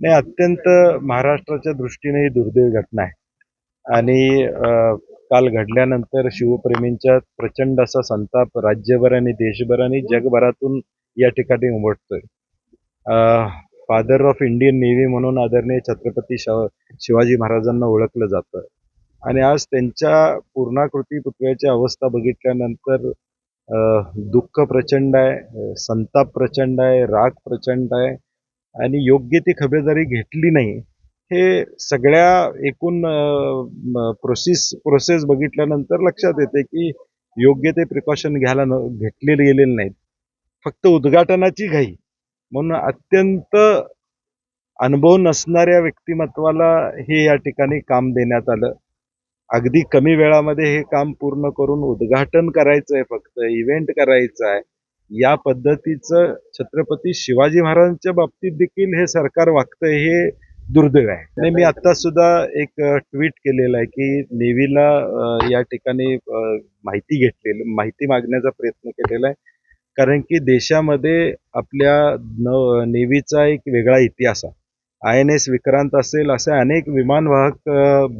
नाही अत्यंत महाराष्ट्राच्या दृष्टीने ही दुर्दैवी घटना आहे. आणि काल घडल्यानंतर शिवप्रेमींच्या प्रचंड असा संताप राज्यभर आणि देशभर आणि जगभरातून या ठिकाणी उमटतोय. फादर ऑफ इंडियन नेव्ही म्हणून आदरणीय छत्रपती शिवाजी महाराजांना ओळखलं जातं. आणि आज त्यांच्या पूर्णाकृती पुतळ्याची अवस्था बघितल्यानंतर दुःख प्रचंड आहे संताप प्रचंड आहे राग प्रचंड आहे. आणि योग्य ती खबरदारी घेतली नाही हे सगळ्या एकूण प्रोसेस प्रोसेस बघितल्यानंतर लक्षात येते की योग्य ते प्रिकॉशन घ्यायला न घेतलेले गेलेले नाहीत. फक्त उद्घाटनाची घाई. म्हणून अत्यंत अनुभव नसणाऱ्या व्यक्तिमत्वाला हे या ठिकाणी काम देण्यात आलं. अगदी कमी वेळामध्ये हे काम पूर्ण करून उद्घाटन करायचं आहे फक्त इव्हेंट करायचं आहे या पद्धतीचं छत्रपती शिवाजी महाराजांच्या बाबतीत देखील हे सरकार वागतंय हे दुर्दैव आहे. आणि मी आता सुद्धा एक ट्विट केलेलं आहे की नेव्हीला या ठिकाणी माहिती घेतलेली माहिती मागण्याचा प्रयत्न केलेला आहे. कारण की देशामध्ये आपल्या न नेव्हीचा एक वेगळा इतिहास आहे. आय एन एस विक्रांत असेल असे अनेक विमानवाहक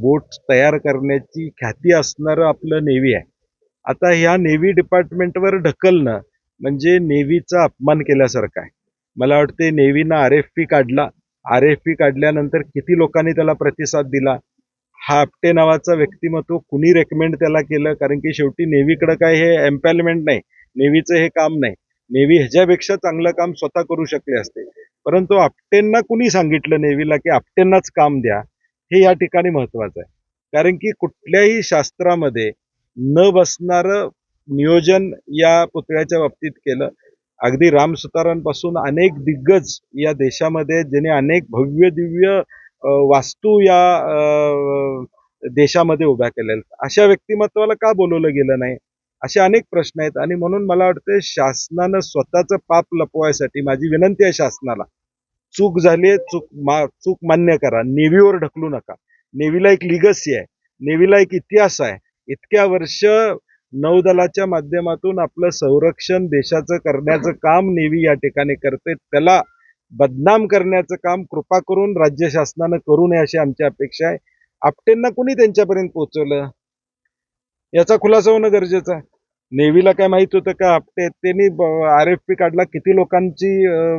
बोट तयार करण्याची ख्याती असणारं आपलं नेव्ही आहे. आता ह्या नेव्ही डिपार्टमेंटवर ढकलणं म्हणजे नेव्हीचा अपमान केल्यासारखं आहे. मला वाटते नेव्हीनं आर एफ पी काढला. आर एफ पी काढल्यानंतर किती लोकांनी त्याला प्रतिसाद दिला? हा आपटे नावाचा व्यक्तिमत्व कुणी रेकमेंड त्याला केलं? कारण की शेवटी नेव्हीकडं काय हे एम्पॅलमेंट नाही. नेव्हीचं हे काम नाही. नेव्ही ह्याच्यापेक्षा चांगलं काम स्वतः करू शकले असते. परंतु आपटेंना कुणी सांगितलं नेव्हीला की आपटेंनाच काम द्या? हे या ठिकाणी महत्वाचं आहे. कारण की कुठल्याही शास्त्रामध्ये न बसणारं नियोजन या पुतळ्याच्या बाबतीत केलं. अगदी राम सुतारांपासून अनेक दिग्गज या देशामध्ये ज्याने अनेक भव्य दिव्य वास्तू या देशामध्ये उभ्या केलेल्या आहेत. अशा व्यक्तिमत्वाला का बोलवलं गेलं नाही? असे अनेक प्रश्न आहेत आणि म्हणून मला वाटतं शासनानं स्वतःचं पाप लपवायसाठी माझी विनंती आहे शासनाला. चूक झाली आहे, चूक मा चूक मान्य करा. नेव्हीवर ढकलू नका. नेव्हीला एक लिगसी आहे. नेव्हीला एक इतिहास आहे. इतक्या वर्ष नौदलाच्या माध्यमातून आपलं संरक्षण देशाचं करण्याचं काम नेव्ही या ठिकाणी करते. त्याला बदनाम करण्याचं काम कृपा करून राज्य शासनानं करू नये अशी आमची अपेक्षा आहे. आपटेंना कुणी त्यांच्यापर्यंत पोहोचवलं? याचा खुलासा होणं गरजेचं आहे. नेव्हीला काय माहीत होतं का आपटे? त्यांनी आर एफ पी काढला. किती लोकांची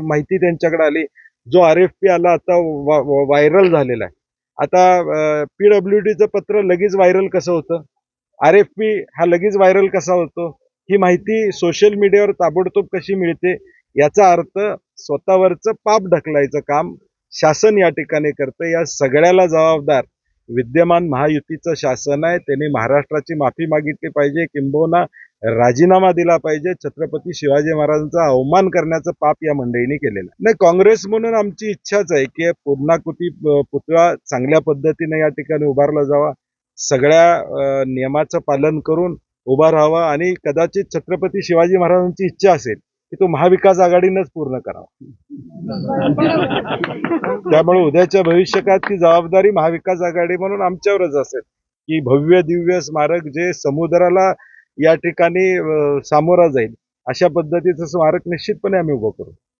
माहिती त्यांच्याकडे आली? जो आर एफ पी आला आता व्हायरल झालेला आहे. आता पी डब्ल्यू डीचं पत्र लगेच व्हायरल कसं होतं? आर एफ पी हा लगेच व्हायरल कसा होतो ही माहिती सोशल मीडियावर ताबडतोब कशी मिळते याचा अर्थ स्वतःवरचं पाप ढकलायचं काम शासन या ठिकाणी करतं. या सगळ्याला जबाबदार विद्यमान महायुतीचं शासन आहे. त्यांनी महाराष्ट्राची माफी मागितली पाहिजे किंबहुना राजीनामा दिला पाहिजे. छत्रपती शिवाजी महाराजांचा अवमान करण्याचं पाप या मंडळीने केलेलं आहे. नाही काँग्रेस म्हणून आमची इच्छाच आहे की पूर्णाकृती पुतळा चांगल्या पद्धतीने या ठिकाणी उभारला जावा. सगळ्या नियमाचं पालन करून उभा राहावा आणि कदाचित छत्रपती शिवाजी महाराजांची इच्छा असेल की तो महाविकास आघाडीनंच पूर्ण करावा. त्यामुळे उद्याच्या भविष्यकाळात ती जबाबदारी महाविकास आघाडी म्हणून आमच्यावरच असेल की भव्य दिव्य स्मारक जे समुद्राला या ठिकाणी सामोरा जाईल अशा पद्धतीचं स्मारक निश्चितपणे आम्ही उभं करू.